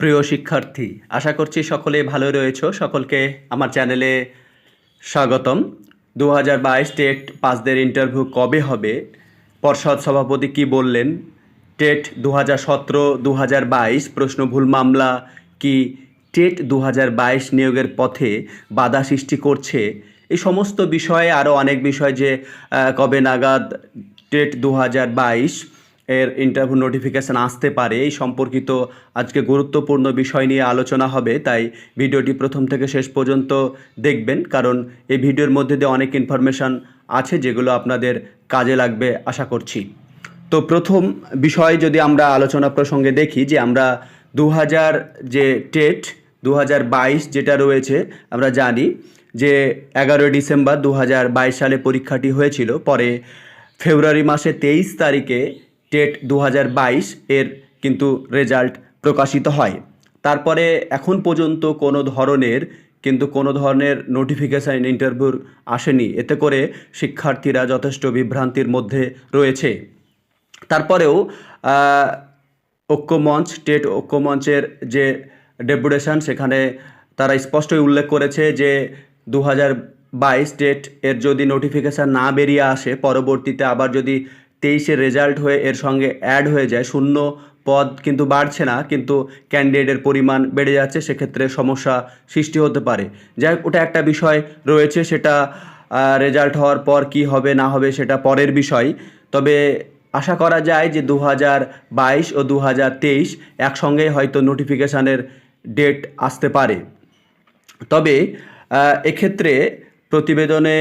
প্রিয় শিক্ষার্থী, আশা করছি সকলে ভালো রয়েছো। সকলকে আমার চ্যানেলে স্বাগতম। দু হাজার বাইশ টেট পাসদের ইন্টারভিউ কবে হবে? পর্ষদ সভাপতি কি বললেন? টেট দু হাজার সতেরো দু হাজার বাইশ প্রশ্ন ভুল মামলা কি টেট দু হাজার বাইশ নিয়োগের পথে বাধা সৃষ্টি করছে? এই সমস্ত বিষয়ে আরও অনেক বিষয় যে কবে নাগাদ টেট দু হাজার বাইশ এর ইন্টারভিউ নোটিফিকেশান আসতে পারে। এই সম্পর্কিত আজকে গুরুত্বপূর্ণ বিষয় নিয়ে আলোচনা হবে, তাই ভিডিওটি প্রথম থেকে শেষ পর্যন্ত দেখবেন, কারণ এই ভিডিওর মধ্যে দিয়ে অনেক ইনফরমেশান আছে যেগুলো আপনাদের কাজে লাগবে আশা করছি। তো প্রথম বিষয় যদি আমরা আলোচনা প্রসঙ্গে দেখি যে আমরা দু হাজার যে টেট দু হাজার বাইশ যেটা রয়েছে, আমরা জানি যে এগারোই ডিসেম্বর দু হাজার বাইশ সালে পরীক্ষাটি হয়েছিল। পরে ফেব্রুয়ারি মাসে তেইশ তারিখে টেট দু হাজার বাইশ এর কিন্তু রেজাল্ট প্রকাশিত হয়। তারপরে এখন পর্যন্ত কোনো ধরনের কিন্তু কোনো ধরনের নোটিফিকেশান ইন্টারভিউর আসেনি। এতে করে শিক্ষার্থীরা যথেষ্ট বিভ্রান্তির মধ্যে রয়েছে। তারপরেও ঐক্যমঞ্চ টেট ঐক্যমঞ্চের যে ডেপুটেশন সেখানে তারা স্পষ্টই উল্লেখ করেছে যে দু হাজার বাইশ টেট এর যদি নোটিফিকেশান না বেরিয়ে আসে, পরবর্তীতে আবার যদি তেইশে রেজাল্ট হয়ে এর সঙ্গে অ্যাড হয়ে যায়, শূন্য পদ কিন্তু বাড়ছে না, কিন্তু ক্যান্ডিডেটের পরিমাণ বেড়ে যাচ্ছে, সেক্ষেত্রে সমস্যা সৃষ্টি হতে পারে। যাই ওটা একটা বিষয় রয়েছে, সেটা রেজাল্ট হওয়ার পর কি হবে, না হবে, সেটা পরের বিষয়। তবে আশা করা যায় যে দু বাইশ ও দু হাজার তেইশ একসঙ্গেই হয়তো নোটিফিকেশানের ডেট আসতে পারে। তবে এক্ষেত্রে প্রতিবেদনে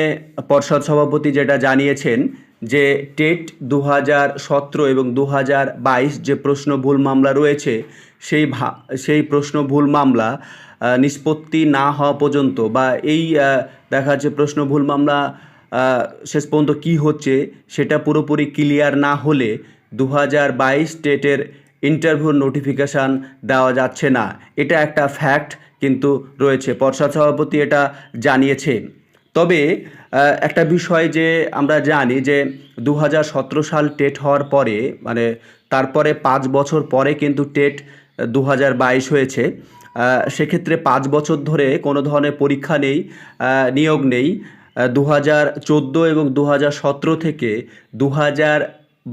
পর্ষদ সভাপতি যেটা জানিয়েছেন যে টেট দু হাজার সতেরো এবং দু হাজার বাইশ যে প্রশ্ন ভুল মামলা রয়েছে, সেই ভা, সেই প্রশ্ন ভুল মামলা নিষ্পত্তি না হওয়া পর্যন্ত বা এই দেখা যাচ্ছে প্রশ্ন ভুল মামলা শেষ পর্যন্ত কী হচ্ছে সেটা পুরোপুরি ক্লিয়ার না হলে দু হাজার বাইশ টেটের ইন্টারভিউ নোটিফিকেশান দেওয়া যাচ্ছে না। এটা একটা ফ্যাক্ট কিন্তু রয়েছে। পর্ষদ সভাপতি এটা জানিয়েছে তবে একটা বিষয় যে আমরা জানি যে দু হাজার সতেরো সাল টেট হওয়ার পরে মানে তারপরে পাঁচ বছর পরে কিন্তু টেট দু হাজার বাইশ হয়েছে। সেক্ষেত্রে পাঁচ বছর ধরে কোনো ধরনের পরীক্ষা নেই নিয়োগ নেই। দু হাজার চোদ্দ এবং দু হাজার সতেরো থেকে দু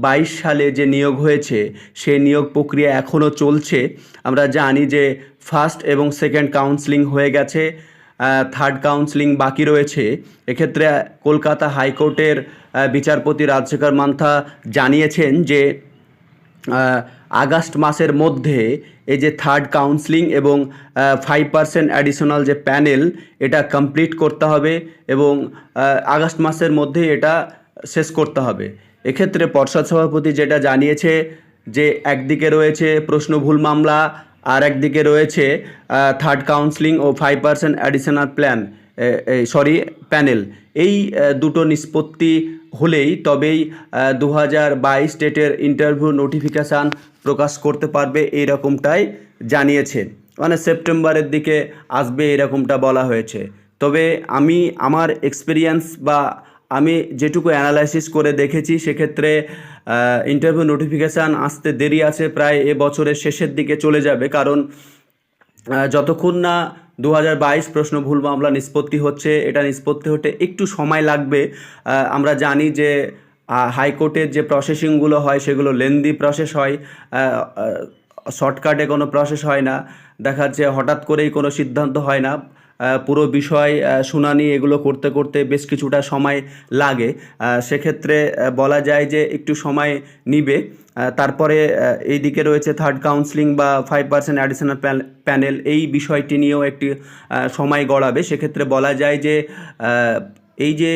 বাইশ সালে যে নিয়োগ হয়েছে, সেই নিয়োগ প্রক্রিয়া এখনও চলছে। আমরা জানি যে ফার্স্ট এবং সেকেন্ড কাউন্সিলিং হয়ে গেছে। থার্ড কাউন্সিলিং বাকি রয়েছে। এক্ষেত্রে কলকাতা হাইকোর্টের বিচারপতি রাজশেখর মান্থা জানিয়েছেন যে আগস্ট মাসের মধ্যে এই যে থার্ড কাউন্সিলিং এবং ফাইভ পার্সেন্ট অ্যাডিশনাল যে প্যানেল এটা কমপ্লিট করতে হবে এবং আগস্ট মাসের মধ্যে এটা শেষ করতে হবে। এক্ষেত্রে পর্ষদ সভাপতি যেটা জানিয়েছে যে, একদিকে রয়েছে প্রশ্ন ভুল মামলা আর একদিকে রয়েছে থার্ড কাউন্সিলিং ও five percent additional plan sorry panel এই দুটো নিষ্পত্তি হলেই তবেই দু হাজার বাইশ স্টেটের ইন্টারভিউ নোটিফিকেশান প্রকাশ করতে পারবে এই রকমটাই জানিয়েছে। মানে সেপ্টেম্বরের দিকে আসবে এরকমটা বলা হয়েছে। তবে আমি, আমার এক্সপিরিয়েন্স বা আমি যেটুকু অ্যানালাইসিস করে দেখেছি, সেক্ষেত্রে ইন্টারভিউ নোটিফিকেশান আসতে দেরি আছে, প্রায় এ বছরের শেষের দিকে চলে যাবে। কারণ যতক্ষণ না দু হাজার বাইশ প্রশ্ন ভুল মামলা নিষ্পত্তি হচ্ছে, এটা নিষ্পত্তি হতে একটু সময় লাগবে। আমরা জানি যে হাইকোর্টের যে প্রসেসিংগুলো হয়, সেগুলো লেন্দি প্রসেস হয় শর্টকাটে কোনো প্রসেস হয় না। দেখা যাচ্ছে হঠাৎ করেই কোনো সিদ্ধান্ত হয় না। পুরো বিষয় শুনানি এগুলো করতে করতে বেশ কিছুটা সময় লাগে। সেক্ষেত্রে বলা যায় যে একটু সময় নিবে। তারপরে আহ, এইদিকে রয়েছে থার্ড কাউন্সিলিং বা ফাইভ পার্সেন্ট অ্যাডিশনাল প্যানেল এই বিষয়টি নিয়েও একটি সময় গড়াবে। সেক্ষেত্রে বলা যায় যে এই যে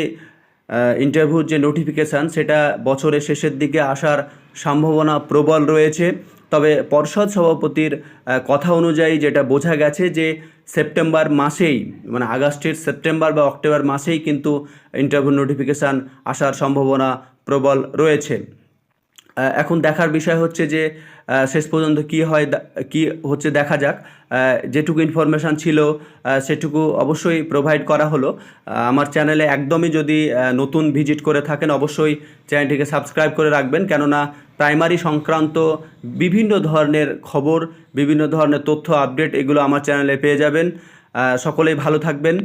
ইন্টারভিউর যে নোটিফিকেশান সেটা বছরের শেষের দিকে আসার সম্ভাবনা প্রবল রয়েছে। তবে পর্ষদ সভাপতির কথা অনুযায়ী যেটা বোঝা গেছে যে সেপ্টেম্বর মাসেই মানে আগস্টের সেপ্টেম্বর বা অক্টোবর মাসেই কিন্তু ইন্টারভিউ নোটিফিকেশান আসার সম্ভাবনা প্রবল রয়েছে। এখন দেখার বিষয় হচ্ছে যে শেষ পর্যন্ত কি হয় কি হচ্ছে দেখা যাক। যেটুকু ইনফরমেশান ছিল সেটুকু অবশ্যই প্রোভাইড করা হলো। আমার চ্যানেলে একদমই যদি নতুন ভিজিট করে থাকেন, অবশ্যই চ্যানেলটিকে সাবস্ক্রাইব করে রাখবেন। কেননা প্রাইমারি সংক্রান্ত বিভিন্ন ধরনের খবর, বিভিন্ন ধরনের তথ্য আপডেট এগুলো আমার চ্যানেলে পেয়ে যাবেন। সকলেই ভালো থাকবেন।